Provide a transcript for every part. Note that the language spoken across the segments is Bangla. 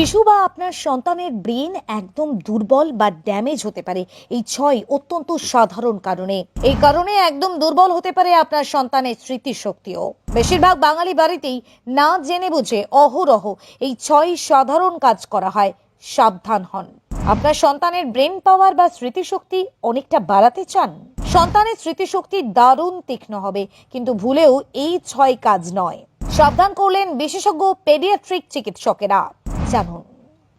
শিশু বা আপনার সন্তানের ব্রেন একদম দুর্বল বা ড্যামেজ হতে পারে। এই ছয় অত্যন্ত সাধারণ কারণে। এই কারণে একদম দুর্বল হতে পারে আপনার সন্তানের স্মৃতিশক্তিও। বেশিরভাগ বাঙালি বাড়িতেই না জেনে বুঝে অহরহ এই ছয় সাধারণ কাজ করা হয়। সাবধান হন। আপনার সন্তানের ব্রেন পাওয়ার বা স্মৃতিশক্তি অনেকটা বাড়াতে চান? সন্তানের স্মৃতিশক্তি দারুণ তীক্ষ্ণ হবে, কিন্তু ভুলেও এই ছয় কাজ নয়। সাবধান করলেন বিশেষজ্ঞ পেডিয়াট্রিক চিকিৎসকেরা। Some.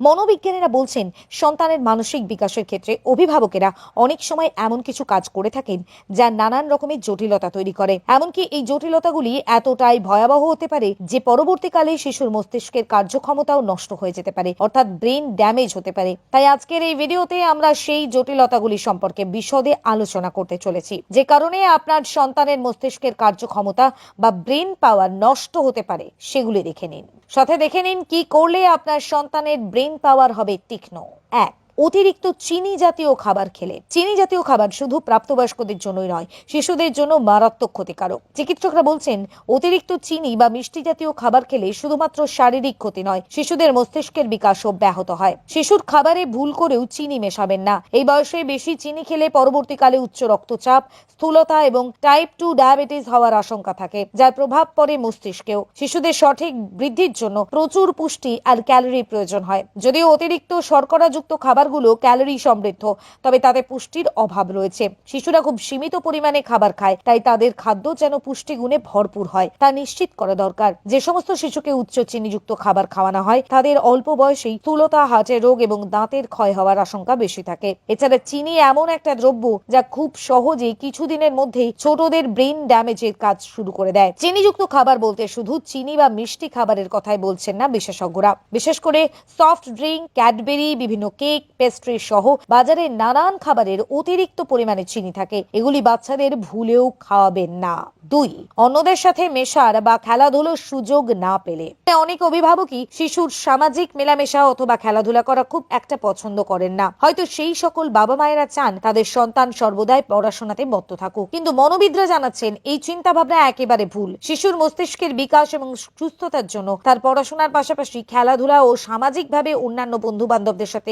মনোবিজ্ঞানীরা বলছেন, সন্তানের মানসিক বিকাশের ক্ষেত্রে অভিভাবকেরা অনেক সময় এমন কিছু কাজ করে থাকেন যা নানান রকমের জটিলতা তৈরি করে। এমনকি এই জটিলতাগুলি এতটাই ভয়াবহ হতে পারে যে পরবর্তীকালে শিশুর মস্তিষ্কের কার্যক্ষমতাও নষ্ট হয়ে যেতে পারে, অর্থাৎ ব্রেন ড্যামেজ হতে পারে। তাই আজকের এই ভিডিওতে আমরা সেই জটিলতাগুলি সম্পর্কে বিশদে আলোচনা করতে চলেছি, যে কারণে আপনার সন্তানের মস্তিষ্কের কার্যক্ষমতা বা ব্রেন পাওয়ার নষ্ট হতে পারে, সেগুলি দেখে নিন। সাথে দেখে নিন কি করলে আপনার সন্তানের ব্রেন পাওয়ার হবে তীক্ষ্ণ। এক অতিরিক্ত চিনি জাতীয় খাবার খেলে। চিনি জাতীয় খাবার শুধু প্রাপ্তবয়স্কদের জন্যই নয়, শিশুদের জন্য মারাত্মক ক্ষতিকারক। চিকিৎসকরা বলছেন, অতিরিক্ত চিনি বা মিষ্টি জাতীয় খাবার খেলে শুধুমাত্র শারীরিক ক্ষতি নয়, শিশুদের মস্তিষ্কের বিকাশও ব্যাহত হয়। শিশুর খাবারে ভুল করেও চিনি মেশাবেন না। এই বয়সে বেশি চিনি খেলে পরবর্তীকালে উচ্চ রক্তচাপ, স্থূলতা এবং টাইপ টু ডায়াবেটিস হওয়ার আশঙ্কা থাকে, যার প্রভাব পড়ে মস্তিষ্কেও। শিশুদের সঠিক বৃদ্ধির জন্য প্রচুর পুষ্টি আর ক্যালোরি প্রয়োজন হয়। যদিও অতিরিক্ত শর্করাযুক্ত খাবারগুলো ক্যালোরি সমৃদ্ধ, তবে তাতে পুষ্টির অভাব রয়েছে। শিশুরা খুব সীমিত পরিমাণে খাবার খায়, তাই তাদের খাদ্য যেন পুষ্টিগুণে ভরপুর হয়, তা নিশ্চিত করা দরকার। যে সমস্ত শিশুকে উচ্চ চিনিযুক্ত খাবার খাওয়ানো হয়, তাদের অল্প বয়সেই স্থূলতা হার্টের রোগ এবং দাঁতের ক্ষয় হওয়ার আশঙ্কা বেশি থাকে। এছাড়া চিনি এমন একটা দ্রব্য যা খুব সহজেই কিছুদিনের মধ্যেই ছোটদের ব্রেন ড্যামেজের কাজ শুরু করে দেয়। চিনিযুক্ত খাবার বলতে শুধু চিনি বা মিষ্টি খাবারের কথাই বলছেন না বিশেষজ্ঞরা। বিশেষ করে সফট ড্রিঙ্ক, ক্যাডবেরি, বিভিন্ন কেক পেস্ট্রি সহ বাজারে নানান খাবারের অতিরিক্ত পরিমাণে চিনি থাকে। এগুলি বাচ্চাদের ভুলেও খাওয়াবেন না। দুই, অন্যদের সাথে মেশার বা খেলাধুলোর সুযোগ না পেলে। অনেক অভিভাবকই শিশুর সামাজিক মেলামেশা অথবা খেলাধুলা করা খুব একটা পছন্দ করেন না। হয়তো সেই সকল বাবা মায়েরা চান তাদের সন্তান সর্বদাই পড়াশোনাতে মত্ত থাকুক। কিন্তু মনোবিদরা জানাচ্ছেন, এই চিন্তা ভাবনা একেবারে ভুল। শিশুর মস্তিষ্কের বিকাশ এবং সুস্থতার জন্য তার পড়াশোনার পাশাপাশি খেলাধুলা ও সামাজিকভাবে অন্যান্য বন্ধু বান্ধবদের সাথে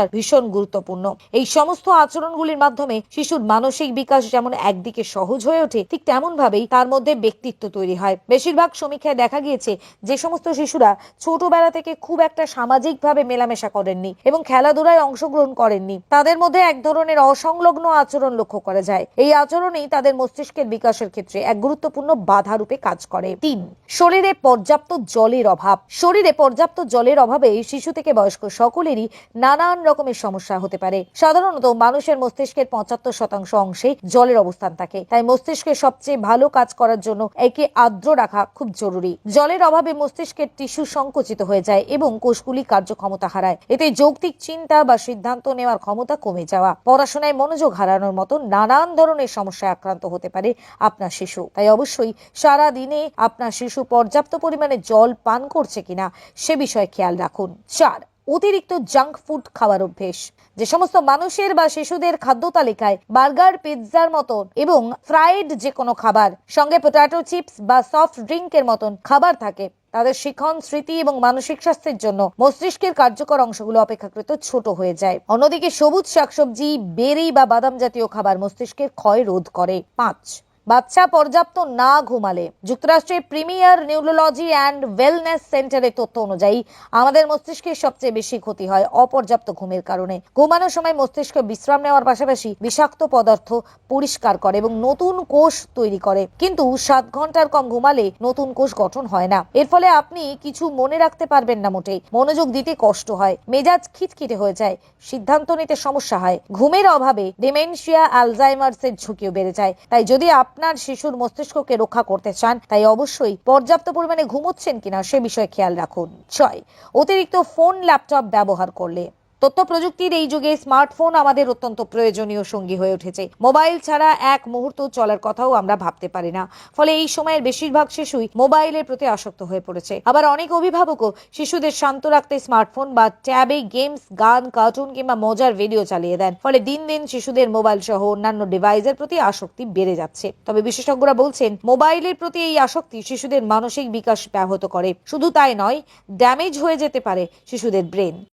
মেলামেশার ভীষণ গুরুত্বপূর্ণ। এই সমস্ত আচরণগুলির মাধ্যমে শিশুর মানসিক বিকাশ যেমন একদিকে সহজ হয়ে ওঠে, ঠিক তেমন ভাবেই তার মধ্যে ব্যক্তিত্ব তৈরি হয়। বেশিরভাগ সমীক্ষায় দেখা গিয়েছে যে সমস্ত শিশুরা ছোটবেলা থেকে খুব একটা সামাজিকভাবে মেলামেশা করেননি এবং খেলাধুলায় অংশগ্রহণ করেননি। তাদের মধ্যে এক ধরনের অসংলগ্ন আচরণ লক্ষ্য করা যায়। এই আচরণই তাদের মস্তিষ্কের বিকাশের ক্ষেত্রে এক গুরুত্বপূর্ণ বাধা রূপে কাজ করে। তিন, শরীরে পর্যাপ্ত জলের অভাব। শরীরে পর্যাপ্ত জলের অভাবে শিশু থেকে বয়স্ক সকলেরই নানান রকমের সমস্যা হতে পারে। সাধারণত মানুষের মস্তিষ্কের পঁচাত্তর শতাংশ অংশে জলের অবস্থান থাকে। তাই মস্তিষ্কের সবচেয়ে ভালো কাজ করার জন্য একে আর্দ্র রাখা খুব জরুরি। জলের অভাবে মস্তিষ্কের টিস্যু সংকুচিত হয়ে যায় এবং কোষগুলি কার্যক্ষমতা হারায়। এতে যৌক্তিক চিন্তা বা সিদ্ধান্ত নেওয়ার ক্ষমতা কমে যাওয়া, পড়াশোনায় মনোযোগ হারানোর মতো নানান ধরনের সমস্যায় আক্রান্ত হতে পারে আপনার শিশু। তাই অবশ্যই সারা দিনে আপনার শিশু পর্যাপ্ত পরিমাণে জল পান করছে কিনা সে বিষয়ে খেয়াল রাখুন। চার অতিরিক্ত জাঙ্ক ফুড খাওয়ার অভ্যেস। যে সমস্ত মানুষের বা শিশুদের খাদ্য তালিকায় বার্গার, পিৎজার মতন এবং ফ্রাইড যে কোনো খাবার, সঙ্গে পটাটো চিপস বা সফট ড্রিঙ্কের মতন খাবার থাকে, তাদের শিখন, স্মৃতি এবং মানসিক স্বাস্থ্যের জন্য মস্তিষ্কের কার্যকর অংশগুলো অপেক্ষাকৃত ছোট হয়ে যায়। অন্যদিকে সবুজ শাকসবজি, বেরি বা বাদাম জাতীয় খাবার মস্তিষ্কের ক্ষয় রোধ করে। পাঁচ বাচ্চা পর্যাপ্ত না ঘুমালে। যুক্তরাষ্ট্রের প্রিমিয়ার নিউরোলজি অ্যান্ড ওয়েলনেস সেন্টারের তথ্য অনুযায়ী আমাদের মস্তিষ্কের সবচেয়ে বেশি ক্ষতি হয় অপর্যাপ্ত ঘুমের কারণে। ঘুমানোর সময় মস্তিষ্ক বিশ্রাম নেওয়ার পাশাপাশি বিষাক্ত পদার্থ পরিষ্কার করে এবং নতুন কোষ তৈরি করে। কিন্তু সাত ঘণ্টার কম ঘুমালে নতুন কোষ গঠন হয় না। এর ফলে আপনি কিছু মনে রাখতে পারবেন না মোটেই। মনোযোগ দিতে কষ্ট হয়, মেজাজ খিটখিটে হয়ে যায়, সিদ্ধান্ত নিতে সমস্যা হয়। ঘুমের অভাবে ডিমেনশিয়া অ্যালজাইমার্সের ঝুঁকিও বেড়ে যায়। তাই যদি আপনার শিশুর মস্তিষ্ককে রক্ষা করতে চান, তাই অবশ্যই পর্যাপ্ত পরিমাণে ঘুমোচ্ছেন কিনা সে বিষয়ে খেয়াল রাখুন। ছয়, অতিরিক্ত ফোন, ল্যাপটপ ব্যবহার করলে তথ্য প্রযুক্তির এই যুগে স্মার্টফোন আমাদের অত্যন্ত প্রয়োজনীয় সঙ্গী হয়ে উঠেছে। মোবাইল ছাড়া এক মুহূর্ত চলার কথাও আমরা ভাবতে পারি না। ফলে এই সময়ের বেশিরভাগ শিশুই মোবাইলের প্রতি আসক্ত হয়ে পড়েছে। আবার অনেক অভিভাবকও শিশুদের শান্ত রাখতে স্মার্টফোন বা ট্যাবে গেমস, গান, কার্টুন কিংবা মজার ভিডিও চালিয়ে দেন। ফলে দিন দিন শিশুদের মোবাইল সহ অন্যান্য ডিভাইসের প্রতি আসক্তি বেড়ে যাচ্ছে। তবে বিশেষজ্ঞরা বলছেন, মোবাইলের প্রতি এই আসক্তি শিশুদের মানসিক বিকাশ ব্যাহত করে। শুধু তাই নয়, ড্যামেজ হয়ে যেতে পারে শিশুদের ব্রেন।